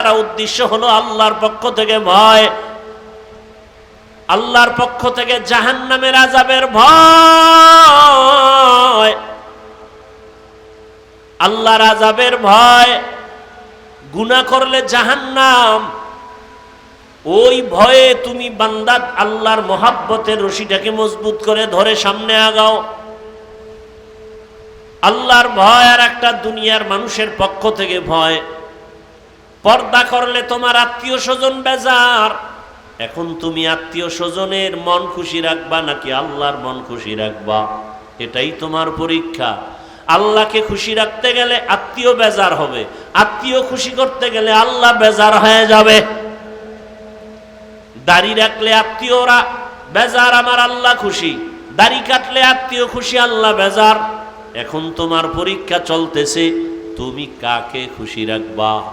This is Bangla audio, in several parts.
তারা উদ্দেশ্য হলো আল্লাহর পক্ষ থেকে ভয়। আল্লাহর পক্ষ থেকে জাহান্নামের আজাবের ভয়। আল্লাহর আজাবের ভয়। গুনাহ করলে জাহান্নাম। ওই ভয়ে তুমি বান্দাত আল্লাহর মহাব্বতের রশিটাকে মজবুত করে ধরে সামনে আগাও। আল্লাহর ভয় আর একটা দুনিয়ার মানুষের পক্ষ থেকে ভয়। পর্দা করলে তোমার আত্মীয় স্বজন বেজার। এখন তুমি আত্মীয় স্বজনের মন খুশি রাখবা নাকি আল্লাহর মন খুশি রাখবা? এটাই তোমার পরীক্ষা। আল্লাহকে খুশি রাখতে গেলে আত্মীয় বেজার হবে। আত্মীয় খুশি করতে গেলে আল্লাহ বেজার হয়ে যাবে। দাড়ি রাখলে আত্মীয়রা বেজার, আমার আল্লাহ খুশি। দাড়ি কাটলে আত্মীয় খুশি, আল্লাহ বেজার। এখন তোমার পরীক্ষা চলতেছে, তুমি কাকে খুশি রাখবা?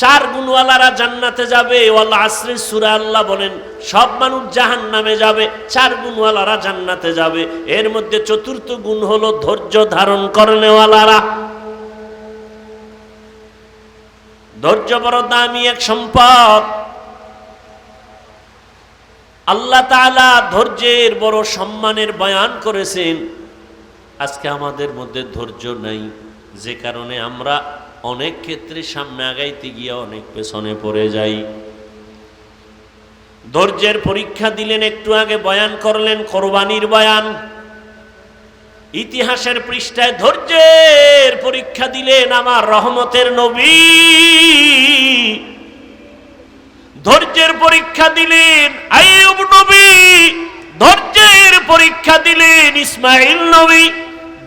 চার গুণওয়ালারা জান্নাতে যাবে। ওয়াল আসরি সূরা আল্লাহ বলেন, সব মানুষ জাহান্নামে যাবে, চার গুণওয়ালারা জান্নাতে যাবে। এর মধ্যে চতুর্থ গুণ হলো ধৈর্য ধারণ করনেওয়ালারা। ধৈর্য বড় দামি এক সম্পদ। আল্লাহ তাআলা ধৈর্যের বড় সম্মানের বয়ান করেছেন, আজকে আমাদের মধ্যে ধৈর্য নাই, যে কারণে আমরা অনেক ক্ষেত্রে সামনে আগাইতে গিয়ে অনেক পেছনে পড়ে যাই। ধৈর্যের পরীক্ষা দিলেন, একটু আগে বয়ান করলেন, কোরবানির বয়ান। ইতিহাসের পৃষ্ঠায় ধৈর্যের পরীক্ষা দিলেন আমার রহমতের নবী। ধৈর্যের পরীক্ষা দিলেন আইয়ুব নবী। ধৈর্যের পরীক্ষা দিলেন ইসমাইল নবী।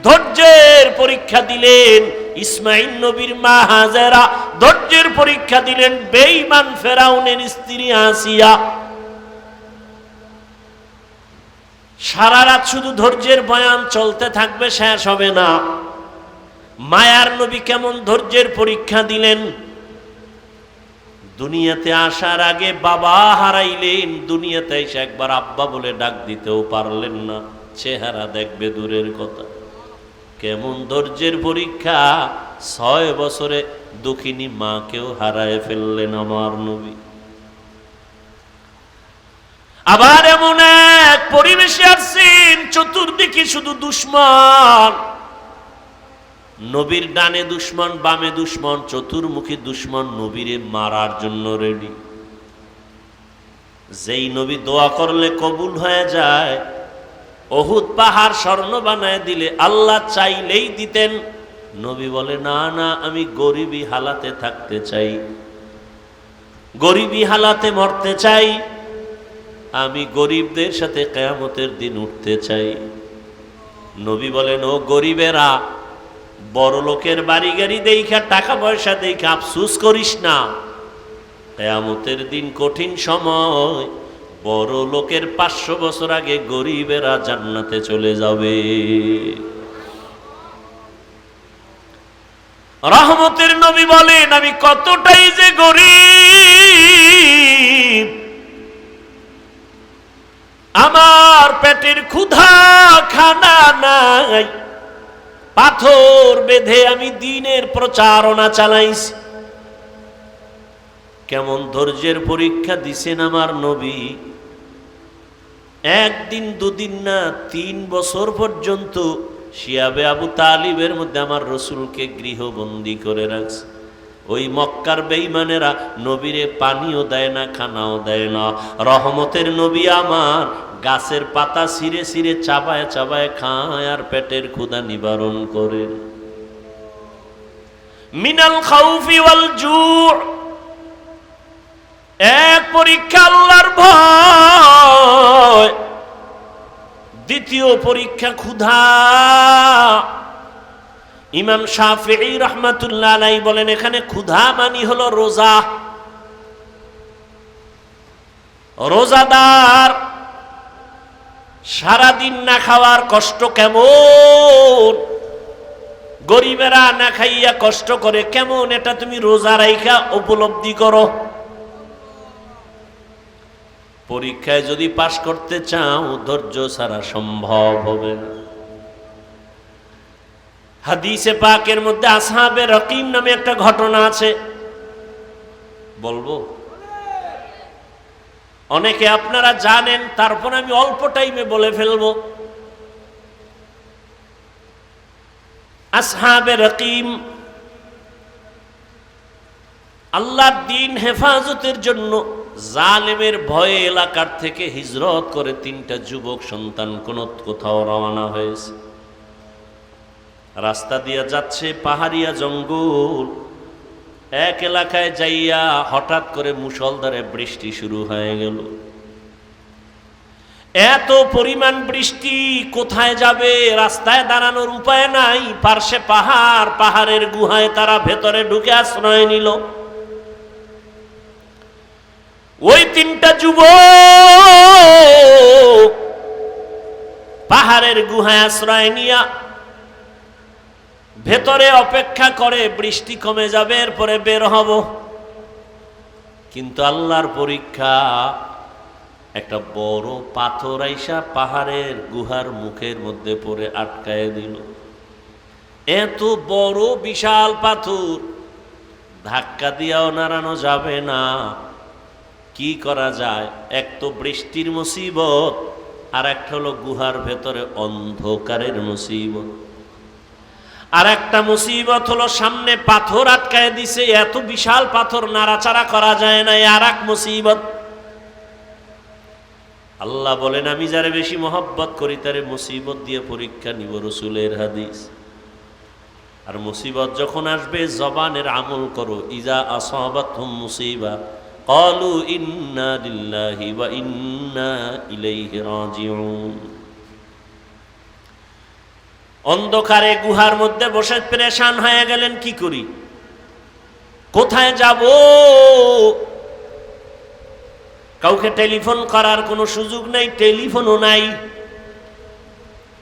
ধৈর্যের পরীক্ষা দিলেন ইসমাইল নবীর মা হাজেরা ধৈর্যের পরীক্ষা দিলেন, বেঈমান ফেরাউনের স্ত্রী আসিয়া। সারা রাত শুধু ধৈর্যের বয়ান চলতে থাকবে, শেষ হবে না। মায়ার নবী কেমন ধৈর্যের পরীক্ষা দিলেন? দুনিয়াতে আসার আগে বাবা হারাইলেন, দুনিয়াতে এসে একবার আব্বা বলে ডাক দিতেও পারলেন না। চেহারা দেখবে দূরের কথা। কেমন ধৈর্যের পরীক্ষা? ছয় বছরে দুঃখিনী মাকেও হারায় ফেললেন আমার নবী। আবার এমন এক পরিবেশে আসছেন, চতুর্দিকে শুধু দুশ্মন। নবীর ডানে দুশ্মন, বামে দুশ্মন, চতুর্মুখী দুশ্মন নবীরে মারার জন্য রেডি যেই নবী দোয়া করলে কবুল হয়ে যায় অহুদ পাহাড় স্বর্ণ বানায় দিলে আল্লাহ চাইলেই দিতেন। নবী বলে, না না, আমি গরিবী হালাতে থাকতে চাই। গরিবী হালাতে মরতে চাই। আমি গরিবদের সাথে কেয়ামতের দিন উঠতে চাই। নবী বলেন, ও গরিবেরা, বড় লোকের বাড়ি গাড়ি দেখা টাকা পয়সা দেখে আফসুস করিস না। কেয়ামতের দিন কঠিন সময় বড় লোকের পাঁচশো বছর আগে গরিবেরা জান্নাতে চলে যাবে। রহমতের নবী বলেন, আমি কতটাই যে গরিব। আমার পেটের ক্ষুধা খানা নাই। পাথর বেঁধে আমি দিনের প্রচারণা চালাইছি। কেমন ধৈর্যের পরীক্ষা দিছেন আমার নবী। একদিন, দুদিন না, তিন বছর পর্যন্ত শিয়াবে আবু তালিবের মধ্যে আমার রসুলকে গৃহবন্দী করে রাখছে। ওই মক্কার বেইমানেরা নবীরে পানিও দেয় না, খানাও দেয় না। রহমতের নবী আমার গাছের পাতা ছিঁড়ে ছিঁড়ে, চাবায় চাবায় খায় আর পেটের ক্ষুধা নিবারণ করেন মিনাল খাউফি ওয়াল জু' এক পরীক্ষা আল্লাহর ভয়, দ্বিতীয় পরীক্ষা ক্ষুধা। ইমাম শাফিঈ রহমাতুল্লাহ আলাই বলেন, এখানে ক্ষুধা মানি হলো রোজা। রোজাদার সারাদিন না খাওয়ার কষ্ট কেমন? গরিবেরা না খাইয়া কষ্ট করে কেমন? এটা তুমি রোজা রাইখা উপলব্ধি করো। পরীক্ষায় যদি পাশ করতে চাও, ধৈর্য ছাড়া সম্ভব হবে না। হাদিসে পাকের মধ্যে আসহাবে রকিম নামে একটা ঘটনা আছে। বলব? অনেকে আপনারা জানেন, তারপর আমি অল্প টাইমে বলে ফেলব। আসহাবে রকিম আল্লাহর দিন হেফাজতের জন্য জালেমের ভয়ে এলাকার থেকে হিজরত করে তিনটা যুবক সন্তান কোন কোথাও রওনা হয়েছে। রাস্তা দিয়ে যাচ্ছে পাহাড়িয়া জঙ্গল। এক এলাকায় যাইয়া হঠাৎ করে মুসলধারে বৃষ্টি শুরু হয়ে গেল। এত পরিমাণ বৃষ্টি কোথায় যাবে? রাস্তায় দাঁড়ানোর উপায় নাই। পার্শ্বে পাহাড়, পাহাড়ের গুহায় তারা ভেতরে ঢুকে আশ্রয় নিল। ওই তিনটা যুব পাহাড়ের গুহায় আশ্রয় নিয়া ভেতরে অপেক্ষা করে বৃষ্টি কমে যাবে, এরপরে বের হব। কিন্তু আল্লাহর পরীক্ষা, একটা বড় পাথর আইসা পাহাড়ের গুহার মুখের মধ্যে পড়ে আটকায় দিল। এত বড় বিশাল পাথর, ধাক্কা দিয়াও নাড়ানো যাবে না। কি করা যায়? এক তো বৃষ্টির মুসিবত, আর একটা হলো গুহার ভেতরে অন্ধকারের মুসিবত। আর একটা মুসিবত হলো সামনে পাথর আটকায় দিছে, এত বিশাল পাথর নাড়াচাড়া করা যায় না আর এক মুসিবত। আল্লাহ বলেন, আমি যারে বেশি মহব্বত করি, তারে মুসিবত দিয়ে পরীক্ষা নিব রসুলের হাদিস। আর মুসিবত যখন আসবে, জবানের আমল করো, ইজা আসাবাত মুসিবা। قالوا إنا لله وإنا إليه راجعون অন্ধকারে গুহার মধ্যে বসে প্রেশান হয়ে গেলেন কি করি কোথায় যাব কাউকে টেলিফোন করার কোনো সুযোগ নাই টেলিফোনও নাই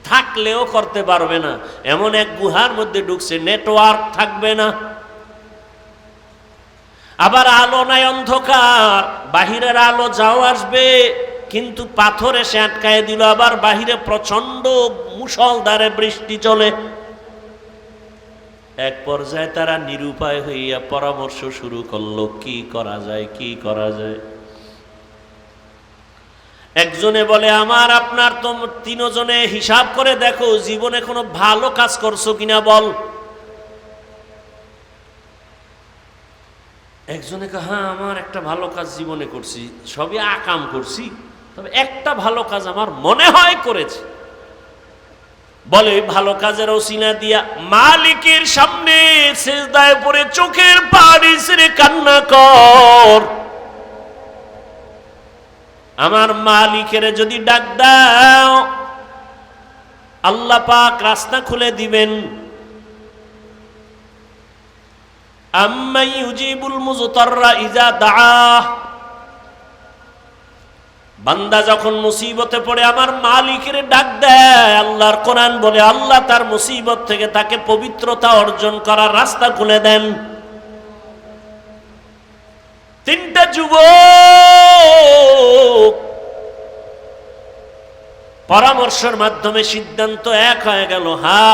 থাকলেও করতে পারবে না এমন এক গুহার মধ্যে ঢুকছে নেটওয়ার্ক থাকবে না আবার আলো নাই অন্ধকার, বাহিরের আলো যাও আসবে, কিন্তু পাথর এসে আটকায় দিল, আবার বাহিরে প্রচণ্ড মুসলধারে বৃষ্টি চলে। এক পর্যায়ে তারা নিরুপায় হইয়া পরামর্শ শুরু করল, কি করা যায়, কি করা যায়? একজনে বলে, আমার, আপনার তো তিনজনে হিসাব করে দেখো, জীবনে কোনো ভালো কাজ করছ কিনা বল? একজনে কে হ্যাঁ আমার একটা ভালো কাজ জীবনে করছি, সবই আকাম করছি, তবে একটা ভালো কাজ আমার মনে হয় করেছে। বলে ভালো কাজের ওসিনা দিয়া মালিকের সামনে সেজদায় পড়ে চোখের পাড়ি ছেড়ে কান্না কর। আমার মালিকের যদি ডাক দাও, আল্লাহ পাক রাস্তা খুলে দিবেন। বান্দা যখন মুসিবতে পড়ে, আমার মালিকের ডাক দেয়, আল্লাহর কোরআন বলে, আল্লাহ তার মুসিবত থেকে তাকে পবিত্রতা অর্জন করার রাস্তা খুলে দেন। তিনটা যুব পরামর্শের মাধ্যমে সিদ্ধান্ত এক হয়ে গেল, হা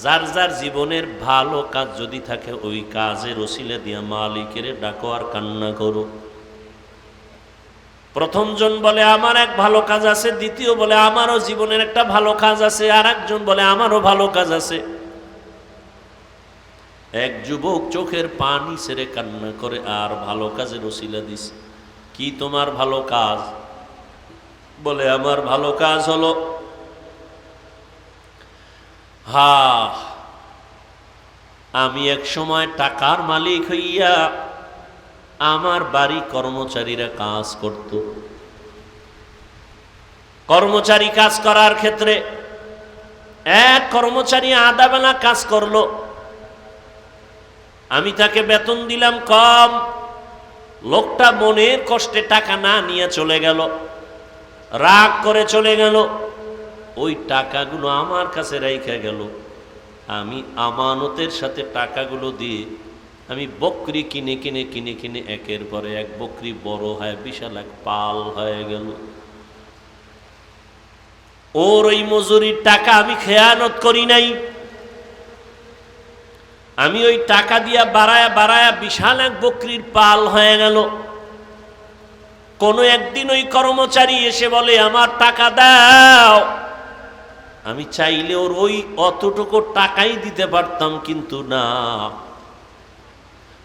যার যার জীবনের ভালো কাজ যদি থাকে, ওই কাজের ওসিলে দিয়া মালিকের ডাকো আর কান্না করো। প্রথম জন বলে, আমার এক ভালো কাজ আছে। দ্বিতীয় বলে, আমারও জীবনের একটা ভালো কাজ আছে। আর একজন বলে, আমারও ভালো কাজ আছে। এক যুবক চোখের পানি ছেড়ে কান্না করে, আর ভালো কাজের ওসিলা দিস, কি তোমার ভালো কাজ? বলে, আমার ভালো কাজ হলো হা আমি এক সময় টাকার মালিক হইয়া আমার বাড়ি কর্মচারীরা কাজ করত। কর্মচারী কাজ করার ক্ষেত্রে এক কর্মচারী আধা বেলা কাজ করল। আমি তাকে বেতন দিলাম কম, লোকটা মনের কষ্টে টাকা না নিয়ে চলে গেল, রাগ করে চলে গেল। ওই টাকাগুলো আমার কাছে রেখে গেল। আমি আমানতের সাথে টাকাগুলো দিয়ে আমি বকরি কিনে কিনে কিনে কিনে একের পরে এক বকরি বড় হয় বিশাল এক পাল হয়ে গেল। ওর ওই মজুরির টাকা আমি খেয়ানত করি নাই। আমি ওই টাকা দিয়া বাড়ায়া বাড়ায়া বিশাল এক বকরির পাল হয়ে গেল। কোনো একদিন ওই কর্মচারী এসে বলে, আমার টাকা দাও। আমি চাইলে ওর ওই অতটুকু টাকাই দিতে পারতাম, কিন্তু না।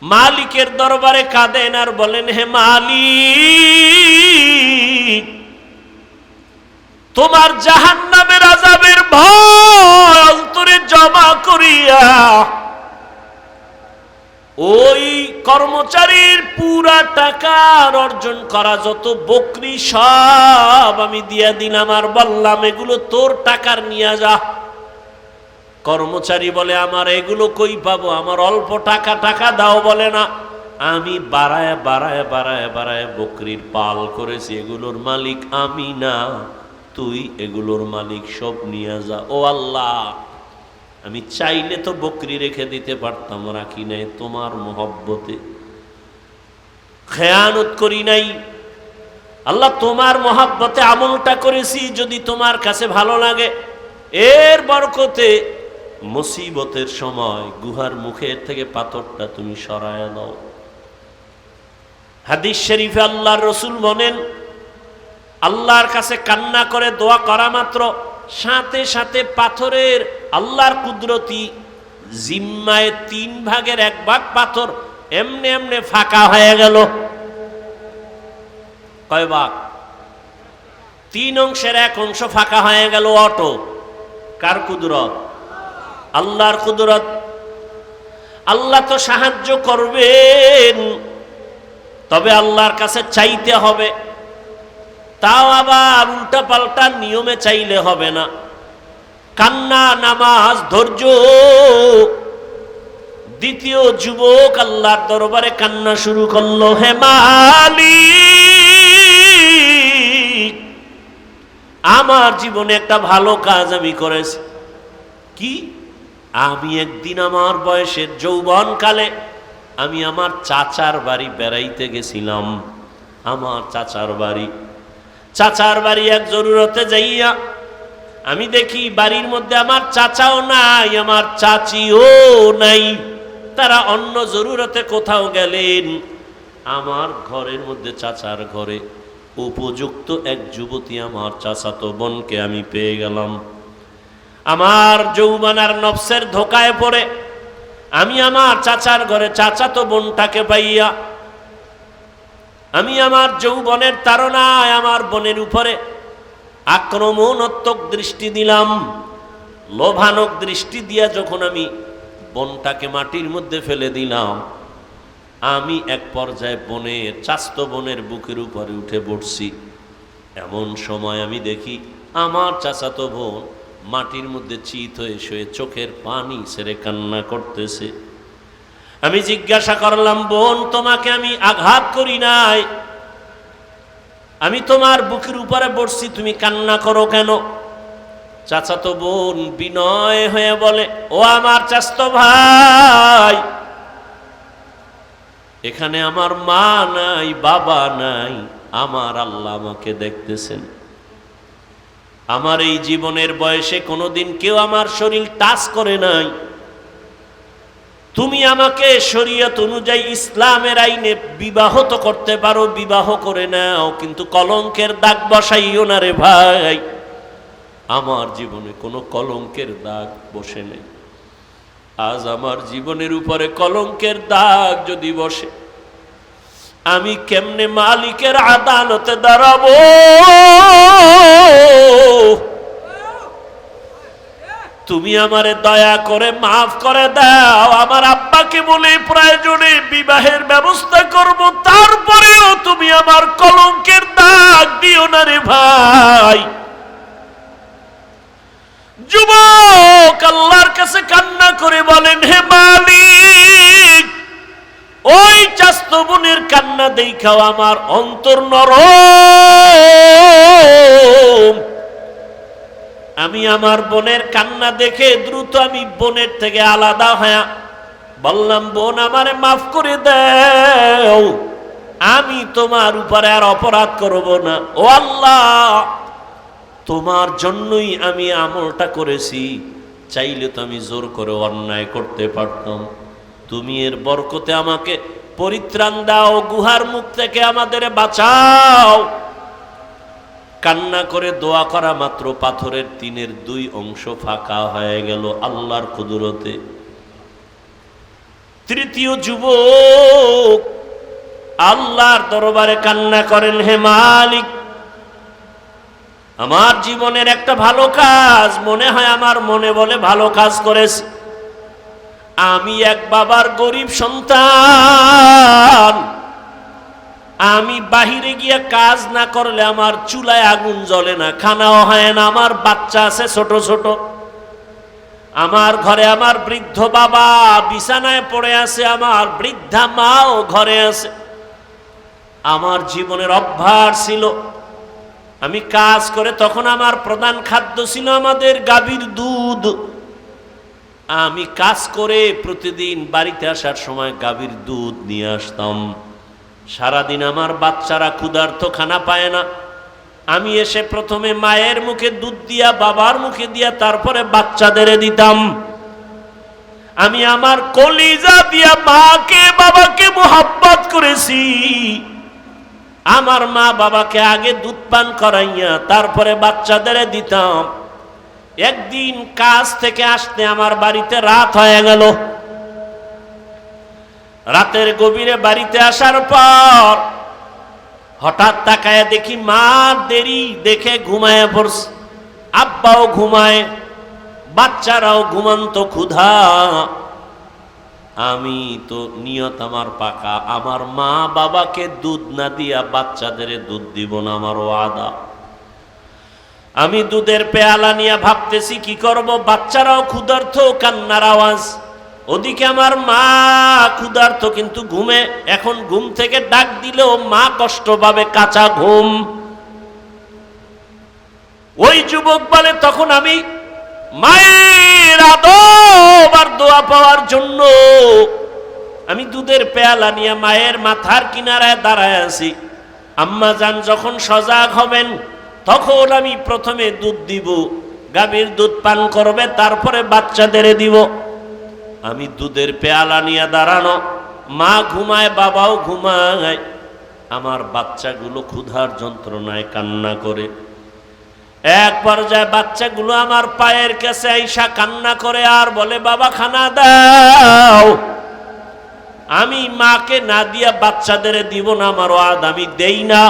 মালিকের দরবারে কাঁদেন আর বলেন, হে মালিক, তোমার জাহান নামের আজাবের ভয় অন্তরে জমা করিয়া ওই কর্মচারীর পুরা টাকার অর্জন করা যত বকরি সব আমি দিয়া দিলাম আর বললাম, এগুলো তোর টাকার নিয়ে যা। কর্মচারী বলে, আমার এগুলো কই পাবো? আমার অল্প টাকা টাকা দাও, বলে না। আমি বাড়ায় বাড়ায় বাড়ায় বাড়ায় বকরির পাল করেছি, এগুলোর মালিক আমি না, তুই এগুলোর মালিক সব নিয়ে যা। ও আল্লাহ! আমি চাইলে তো বকরি রেখে দিতে পারতাম, রাখি নাই তোমার মহব্বতে। খেয়ানত করি নাই। আল্লাহ তোমার মহাব্বতে আমলটা করেছি, যদি তোমার কাছে ভালো লাগে। এর বরকতে মুসিবতের সময় গুহার মুখের থেকে পাথরটা তুমি সরায় দাও হাদিস শরীফে আল্লাহর রসুল বলেন, আল্লাহর কাছে কান্না করে দোয়া করা মাত্র, সাথে সাথে পাথরের আল্লাহর কুদরতি জিম্মায় তিন ভাগের এক ভাগ পাথর এমনে এমনে ফাঁকা হয়ে গেল। কয় ভাগ? তিন অংশের এক অংশ ফাঁকা হয়ে গেল অটো। কার কুদরত? আল্লাহর কুদরত। আল্লাহ তো সাহায্য করবেন, তবে আল্লাহর কাছে চাইতে হবে। তাও আবার উল্টা পাল্টা নিয়মে চাইলে হবে না। কান্না, নামাজ, ধৈর্য। দ্বিতীয় যুবক আল্লাহর দরবারে কান্না শুরু করল, হে মালিক, আমার জীবনে একটা ভালো কাজ আমি করেছি। কি? আমি একদিন আমার বয়সের যৌবন কালে আমি আমার চাচার বাড়ি বেড়াইতে গেছিলাম। আমার চাচার বাড়ি। চাচার বাড়ি এক জরুরতে যাইয়া আমি দেখি বাড়ির মধ্যে আমার চাচাও নাই, আমার চাচিও নাই। তারা অন্য জরুরতে কোথাও গেলেন। আমার ঘরের মধ্যে চাচার ঘরে উপযুক্ত এক যুবতী আমার চাচাতো বোনকে আমি পেয়ে গেলাম। আমার যৌবনার নফসের ধোকায় পড়ে। আমি আমার চাচার ঘরে চাচাতো বোনটাকে পাইয়া, আমি আমার যৌবনের তারনায় আমার বোনের উপরে আক্রমণাত্মক দৃষ্টি দিলাম। লোভানক দৃষ্টি দিয়া যখন আমি বনটাকে মাটির মধ্যে ফেলে দিলাম, আমি এক পর্যায়ে বনের চাস্ত বনের বুকের উপরে উঠে পড়ছি। এমন সময় আমি দেখি আমার চাচাতো বোন মাটির মধ্যে চিত হয়ে শুয়ে চোখের পানি সেরে কান্না করতেছে। আমি জিজ্ঞাসা করলাম, বোন, তোমাকে আমি আঘাত করি নাই? আমি তোমার বুকের উপরে বসছি তুমি কান্না করো কেন? চাচাতো বোন বিনয় হয়ে বলে, ও আমার চাস্ত ভাই, এখানে আমার মা নাই, বাবা নাই, আমার আল্লাহ আমাকে দেখতেছেন। আমার এই জীবনের বয়সে কোনোদিন কেউ আমার শরীর টাচ করে নাই। তুমি আমাকে শরীয়ত অনুযায়ী ইসলামের আইনে বিবাহ তো করতে পারো, বিবাহ করে নাও, কিন্তু কলঙ্কের দাগ বসাইও না রে ভাই। আমার জীবনে কোনো কলঙ্কের দাগ বসে নেই। আজ আমার জীবনের উপরে কলঙ্কের দাগ যদি বসে, আমি কেমনে মালিকের আদালতে দাঁড়াবো? তুমি আমারে দয়া করে মাফ করে দাও। আমার আব্বাকে বলে প্রয়োজনে বিবাহের ব্যবস্থা করব, তারপরেও তুমি আমার কলঙ্কের দাগ দিও না রে ভাই। যুবক আল্লাহর কাছে কান্না করে বলেন, হে মালিক, ওই চাস্ত বোনের কান্না দেখাও আমার অন্তর নরম। আমি আমার বোনের কান্না দেখে দ্রুত আমি বোনের থেকে আলাদা হয়ে বললাম, বোন, আমারে মাফ করে দাও। আমি তোমার উপরে আর অপরাধ করব না। ও আল্লাহ, তোমার জন্যই আমি আমলটা করেছি। চাইলে তো আমি জোর করে অন্যায় করতে পারতাম। তুমি এর বরকতে আমাকে পরিত্রাণ দাও, গুহার মুখ থেকে আমাদের বাঁচাও। কান্না করে দোয়া করা মাত্র পাথরের তিনের দুই অংশ ফাঁকা হয়ে গেল আল্লাহর কুদরতে। তৃতীয় যুবক, আল্লাহর দরবারে কান্না করেন, হে মালিক, আমার জীবনের একটা ভালো কাজ, মনে হয় আমার মনে বলে ভালো কাজ করেছি। আমি এক বাবার গরিব সন্তান আমি বাহিরে গিয়ে কাজ না করলে আমার চুলায় আগুন জ্বলে না, খানাও হয় না, আমার বাচ্চা আছে ছোট ছোট। আমার ঘরে আমার বৃদ্ধ বাবা বিছানায় পড়ে আছে, আমার বৃদ্ধা মাও ঘরে আছে। আমার জীবনের অভ্যাস ছিল, আমি কাজ করে তখন আমার প্রধান খাদ্য ছিল আমাদের গাভীর দুধ। আমি কাজ করে প্রতিদিন বাড়িতে আসার সময় গাভীর দুধ নিয়ে আসতাম। সারাদিন আমার বাচ্চারা ক্ষুধার্ত খানা পায় না। আমি এসে প্রথমে মায়ের মুখে দুধ দিয়া, বাবার মুখে দিয়া, তারপরে বাচ্চাদের দিতাম। আমি আমার কলিজা দিয়া মাকে, বাবাকে মোহাব্বত করেছি। আমার মা বাবাকে আগে দুধ পান করাইয়া, তারপরে বাচ্চাদের দিতাম। একদিন কাজ থেকে আসতে আমার বাড়িতে রাত হয়ে গেল। রাতের গভীরে বাড়িতে আসার পর হঠাৎ তাকায় দেখি মা দেরি দেখে ঘুমায় পড়ছে। আব্বাও ঘুমায়, বাচ্চারাও ঘুমান্ত ক্ষুধা। আমি তো নিয়ত আমার পাকা, আমার মা বাবাকে দুধ না দিয়া বাচ্চাদের দুধ দিব না আমার ওয়াদা। আমি দুধের পেয়ালা নিয়ে ভাবতেছি, কি করব? বাচ্চারাও ক্ষুধার্থ কান্নার আওয়াজ। ওদিকে আমার মা ক্ষুধার্ত কিন্তু ঘুমে। এখন ঘুম থেকে ডাক দিলেও মা কষ্ট পাবে কাঁচা ঘুম। ওই যুবক বলে, তখন আমি মায়ের আদব দোয়া পাওয়ার জন্য আমি দুধের পেয়ালা নিয়ে মায়ের মাথার কিনারায় দাঁড়ায় আছি। আম্মা যান, যখন সজাগ হবেন, তখন আমি প্রথমে দুধ দিব, গাভীর দুধ পান করবে, তারপরে বাচ্চাদের দিব। আমি দুধের পেয়ালা নিয়ে দাঁড়ানো। মা ঘুমায়, বাবাও ঘুমায়। আমার বাচ্চাগুলো ক্ষুধার যন্ত্রণায় কান্না করে। এক পর্যায়ে বাচ্চাগুলো আমার পায়ের কাছে আইসা কান্না করে আর বলে, বাবা, খানা দাও। আমি মাকে না দিয়া বাচ্চাদের দিব না, আমার আদ আমি দেই না।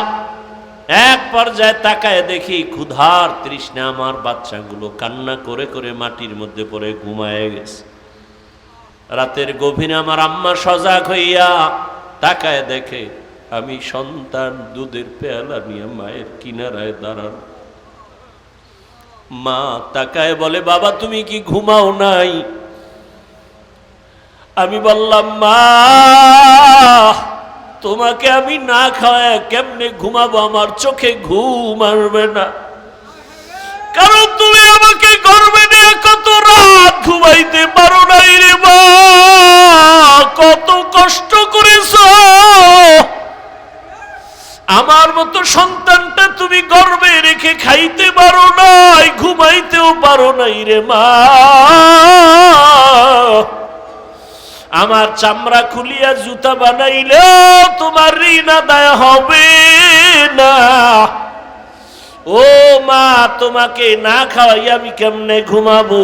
এক পর্যায়ে তাকায় দেখি ক্ষুধার তৃষ্ণা আমার বাচ্চাগুলো কান্না করে করে মাটির মধ্যে পড়ে ঘুমায় গেছে। রাতের গভীরে আমার আম্মা সজাগ হইয়া তাকায় দেখে, আমি সন্তান দুধের পেয়ালা নিয়ে মায়ের কিনারায় দাঁড়ানো মা তাকায় বলে, বাবা, তুমি কি ঘুমাও নাই? আমি বললাম, মা, তোমাকে আমি না খাওয়ায় কেমনে ঘুমাবো? আমার চোখে ঘুম আসবে না। কারণ তুমি আমাকে গর্বে নিয়ে কত রাত ঘুমাইতে পারো নাই রে মা কত কষ্ট করেছ। আমার মতো সন্তানটা তুমি গর্বে রেখে খাইতে পারো নাই, ঘুমাইতেও পারো নাই রে মা। আমার চামড়া খুলিয়া জুতা বানাইলে তোমার ঋণ আদায় হবে না। ও মা, তোমাকে না খাওয়াই আমি কেমনে ঘুমাবো?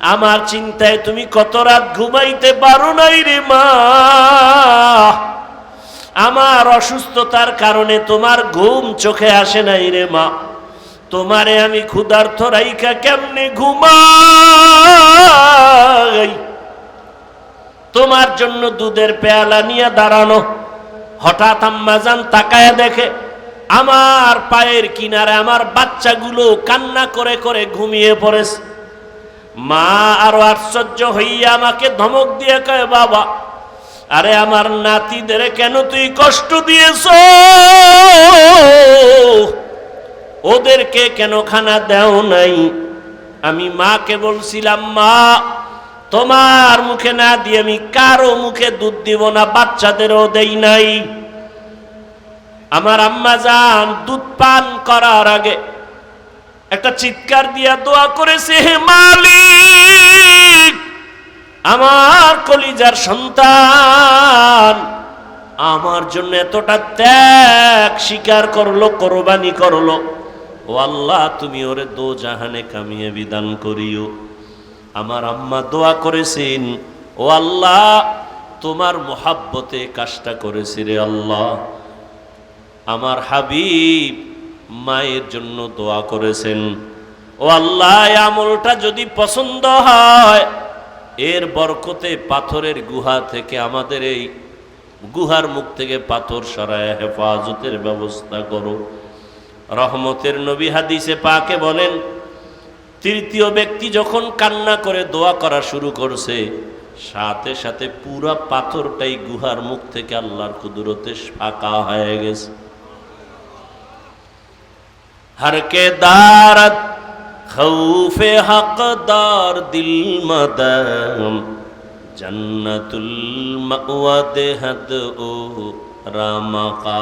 আমার চিন্তায় তুমি কত রাত ঘুমাইতে পারো নাই রে মা? আমার অসুস্থতার কারণে তোমার ঘুম চোখে আসে নাই রে মা। তোমারে আমি ক্ষুধার্থ রাইখা কেমনে ঘুমাই? তোমার জন্য দুধের পেয়ালা নিয়ে দাঁড়ানো। হঠাৎ আম্মাজান তাকায় দেখে, আমার পায়ের কিনারে আমার বাচ্চাগুলো কান্না করে করে ঘুমিয়ে পড়েছে। মা আরও আশ্চর্য হইয়া আমাকে ধমক দিয়ে কয়, বাবা, আরে আমার নাতিদের কেন তুই কষ্ট দিয়েছ? ওদেরকে কেন খানা দেও নাই? আমি মাকে বলছিলাম, মা, তোমার মুখে না দিয়ে আমি কারও মুখে দুধ দিব না, বাচ্চাদেরও দেই নাই। আমার আম্মা যান দুধ পান করার আগে একটা চিৎকার দিয়া দোয়া করেছে, হে মালিক, আমার কলিজার সন্তান, আমার জন্য এতটা ত্যাগ স্বীকার করল, কোরবানি করল। ও আল্লাহ, তুমি ওরে দো জাহানে কামিয়ে বিধান করিও। আমার আম্মা দোয়া করেছেন, ও আল্লাহ, তোমার মোহাব্বতে কাজটা করেছি রে আল্লাহ। আমার হাবিব মায়ের জন্য দোয়া করেছেন। ও আল্লাহ আমলটা যদি পছন্দ হয়, এর বরকতে পাথরের গুহা থেকে আমাদের এই গুহার মুখ থেকে পাথর সরায় হেফাজতের ব্যবস্থা করো। রহমতের নবী হাদিসে পাকে বলেন, তৃতীয় ব্যক্তি যখন কান্না করে দোয়া করা শুরু করছে, সাথে সাথে পুরা পাথরটাই গুহার মুখ থেকে আল্লাহর কুদরতে ফাঁকা হয়ে গেছে। हर के दारत खौफ हकदार दिल मदम जन्नतुल मअवा देहद ओ रामका